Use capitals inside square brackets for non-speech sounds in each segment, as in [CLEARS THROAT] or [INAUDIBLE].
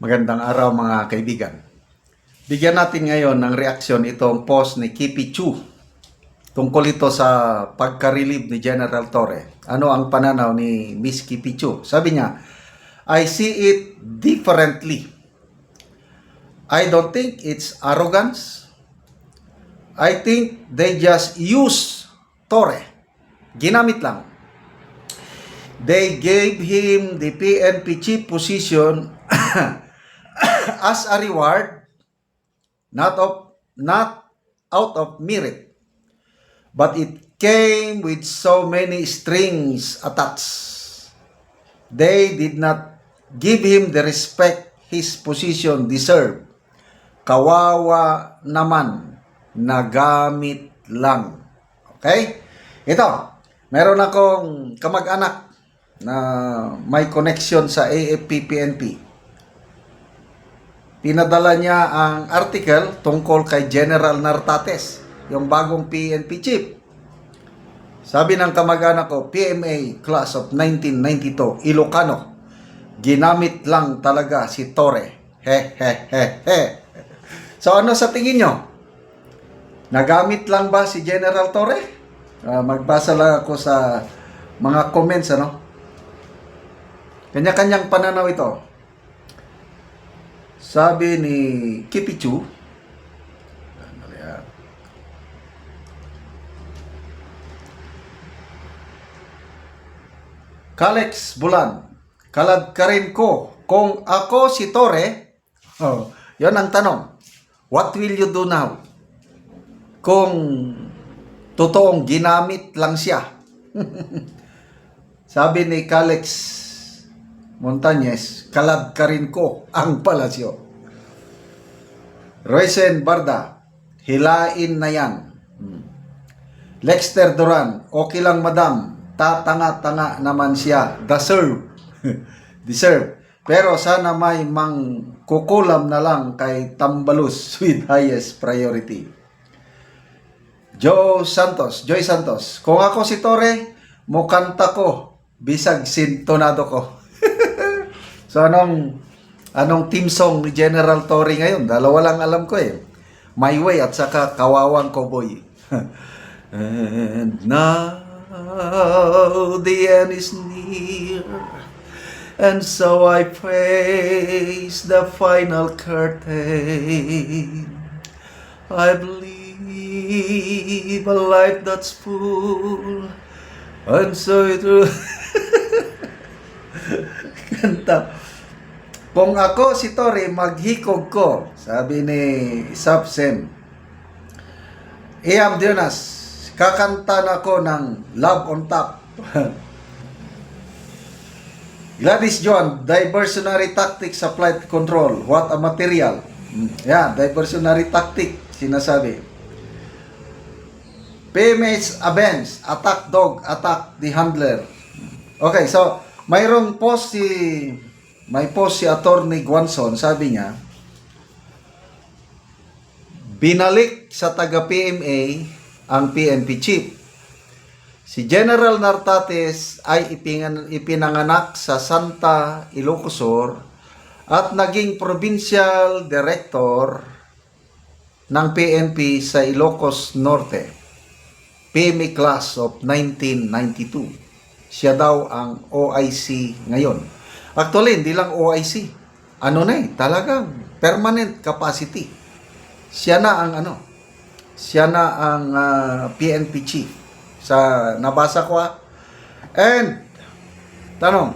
Magandang araw mga kaibigan. Bigyan natin ngayon ng reaksyon itong post ni Kipi Chu tungkol ito sa pagka-relieve ni General Torre. Ano ang pananaw ni Miss Kipi Chu? Sabi niya, I see it differently. I don't think it's arrogance. I think they just use Torre. Ginamit lang. They gave him the PNP chief position [CLEARS THROAT] [COUGHS] as a reward, not of not out of merit, but it came with so many strings attached. They did not give him the respect his position deserved. Kawawa naman, nagamit lang. Okay? Ito, meron akong kamag-anak na may connection sa AFP-PNP. Pinadala niya ang article tungkol kay General Nartates, yung bagong PNP chief. Sabi ng kamag-anak ko, PMA class of 1992, Ilocano. Ginamit lang talaga si Torre. He he he he. So ano sa tingin nyo? Nagamit lang ba si General Torre? Ah, magbasa lang ako sa mga comments ano. Kanya-kanyang pananaw ito. Sabi ni Kipichu, ano yan? Kalex Bulan, kalad ka rin ko. Kung ako si Tore, oh, yon ang tanong. What will you do now? Kung totoong ginamit lang siya. [LAUGHS] Sabi ni Kalex Montañez, kalad ka rin ko ang palasyo. Roysen Barda, hilain na yan. Hmm. Lexter Duran, okay lang madam, tatanga-tanga naman siya, deserve. [LAUGHS] Deserve. Pero sana may mang kukulam na lang kay Tambalus [LAUGHS] with highest priority. Joe Santos, Joy Santos, kung ako si Tore, mukanta ko, bisag sintonado ko. So anong anong team song ni General Torre ngayon? Dalawa lang alam ko eh. My Way at saka Kawawang Cowboy. [LAUGHS] And now the end is near. And so I face the final curtain. I believe a life that's full. And so it will... [LAUGHS] Kanta. Kung ako si Tori, maghikog ko. Sabi ni Sapsem. Iam Dionas, kakanta na ko ng Love on Top. [LAUGHS] Gladys John, diversionary tactic sa flight control. What a material. Yeah, diversionary tactic, sinasabi. PMH Avenge, attack dog, attack the handler. Okay, so mayroong post si may post si Attorney Guanson, sabi niya, binalik sa taga PMA ang PNP chief. Si General Nartates ay ipinanganak sa Santa Ilocosur at naging provincial director ng PNP sa Ilocos Norte. PMA class of 1992. Siya daw ang OIC ngayon. Actually, hindi lang OIC. Ano na eh, talagang permanent capacity. Siya na ang ano, siya na ang ah, PNP chief sa nabasa ko ah. And tanong,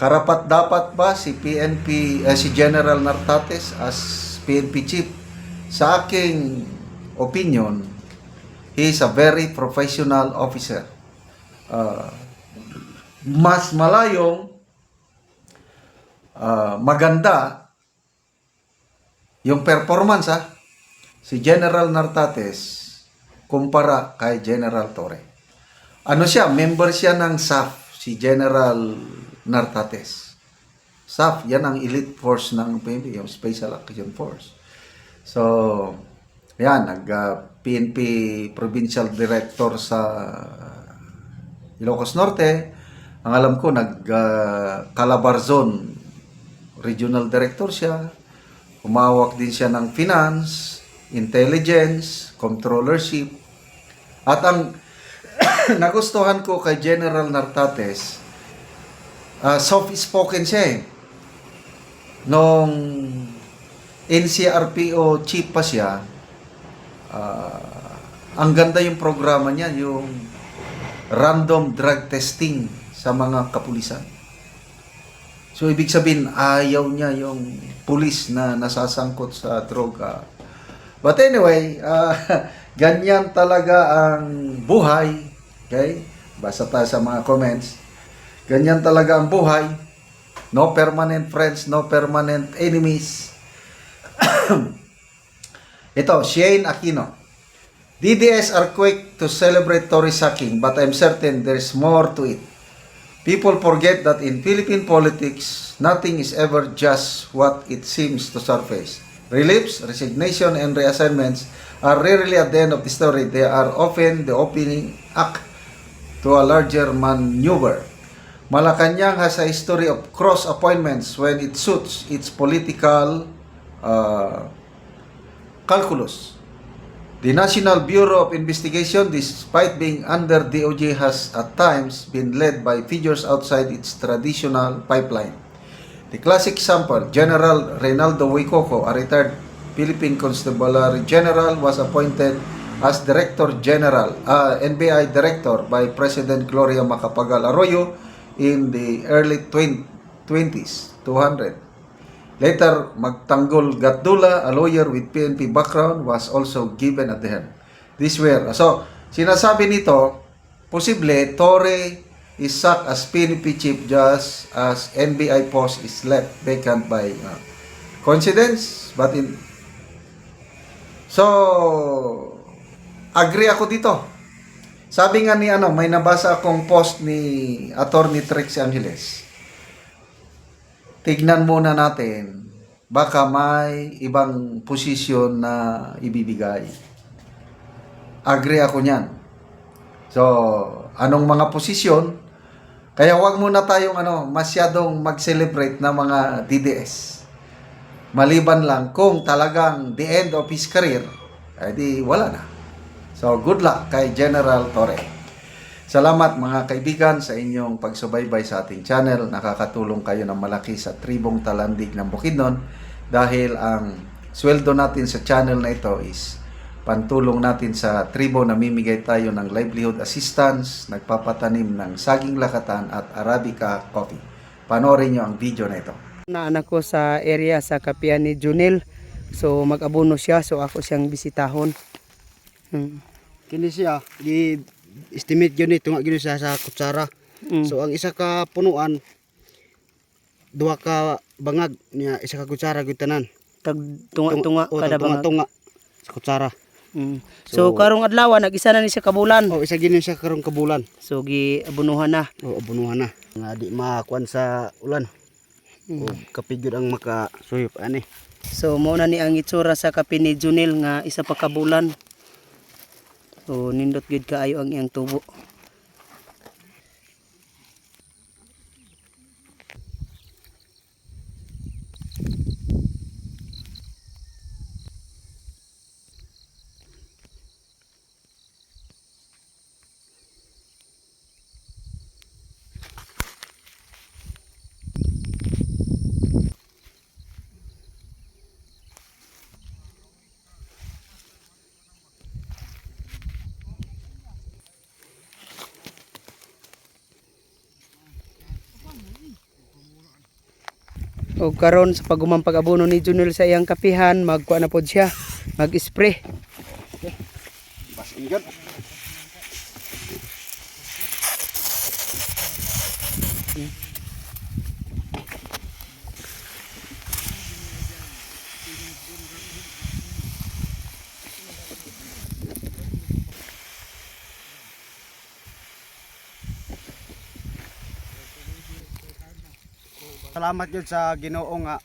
karapat dapat ba si PNP eh, si General Nartates as PNP chief? Sa aking opinion, he is a very professional officer. Ah, mas malayong ah, maganda yung performance ha, si General Nartates kumpara kay General Torre. Ano siya? Member siya ng SAF, si General Nartates. SAF, yan ang elite force ng PNP, yung Special Action Force. So, yan, nag ah, PNP Provincial Director sa Ilocos Norte. Ang alam ko, nag ah, Calabarzon regional director siya. Humawak din siya ng finance, intelligence, controllership. At ang [COUGHS] nagustuhan ko kay General Nartates, ah, soft-spoken siya eh. Nung NCRPO chief pa siya, ah, ang ganda yung programa niya, yung random drug testing sa mga kapulisan. So, ibig sabihin, ayaw niya yung pulis na nasasangkot sa droga. But anyway, ah, [LAUGHS] ganyan talaga ang buhay. Okay? Basta tayo sa mga comments. Ganyan talaga ang buhay. No permanent friends, no permanent enemies. [COUGHS] Ito, Shane Aquino. DDS are quick to celebrate Tory sacking, but I'm certain there's more to it. People forget that in Philippine politics, nothing is ever just what it seems to surface. Reliefs, resignation, and reassignments are rarely at the end of the story. They are often the opening act to a larger maneuver. Malacanang has a history of cross appointments when it suits its political uh, calculus. The National Bureau of Investigation, despite being under DOJ, has at times been led by figures outside its traditional pipeline. The classic example, General Reynaldo Huicoco, a retired Philippine Constabulary General, was appointed as Director General, uh, NBI Director by President Gloria Macapagal Arroyo in the early 20, 20s, 200. Later, Magtanggol Gatdula, a lawyer with PNP background, was also given at the helm. This were, so, sinasabi nito, posible, Torre is sacked as PNP chief just as NBI post is left vacant by uh, coincidence, but in, so, agree ako dito. Sabi nga ni ano, may nabasa akong post ni Attorney Trix Angeles tignan muna natin baka may ibang posisyon na ibibigay. Agree ako niyan. So, anong mga posisyon? Kaya wag muna tayong ano, masyadong mag-celebrate na mga DDS. Maliban lang kung talagang the end of his career, ay di wala na. So, good luck kay General Torre. Salamat mga kaibigan sa inyong pagsubaybay sa ating channel. Nakakatulong kayo ng malaki sa tribong talandig ng Bukidnon dahil ang sweldo natin sa channel na ito is pantulong natin sa tribo na mimigay tayo ng livelihood assistance, nagpapatanim ng saging lakatan at Arabica coffee. Panoorin nyo ang video na ito. na anak ko sa area sa kapian ni Junel. So mag-abono siya so ako siyang bisitahon. Hmm. kini siya gi estimate gyud ni tunga gyud siya sa kutsara Mm. so ang isa ka punuan duha ka bangag niya isa ka kutsara gyud tanan Tag tunga-tunga o, kada tunga bangag. tunga sa kutsara Mm. So, karong adlaw nag-isa na ni siya kabulan. o isa gini siya karong kabulan So gi abunuhan na. o abunuhan na nga di makuan sa ulan o kapigyod ang maka suyop ani So mao na ni ang itsura sa kape ni Junel nga isa pa kabulan. So nindot gid kaayo ang iyang tubo. O karon sa pagumang pag-abono ni Junel sa iyang kapihan, magkuha na pod siya, mag-spray. bas gyud Salamat gyud sa Ginoo nga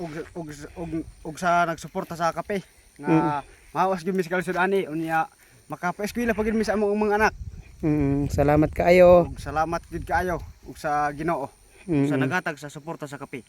ug ug ug, ug sa nagsuporta sa kape nga mawas gyud mi sa kalisod ani unya makapaeskwela pa gyud mi sa among mga anak Mm, salamat kaayo. ug salamat gyud kaayo ug sa Ginoo Mm. sa naghatag sa suporta sa kape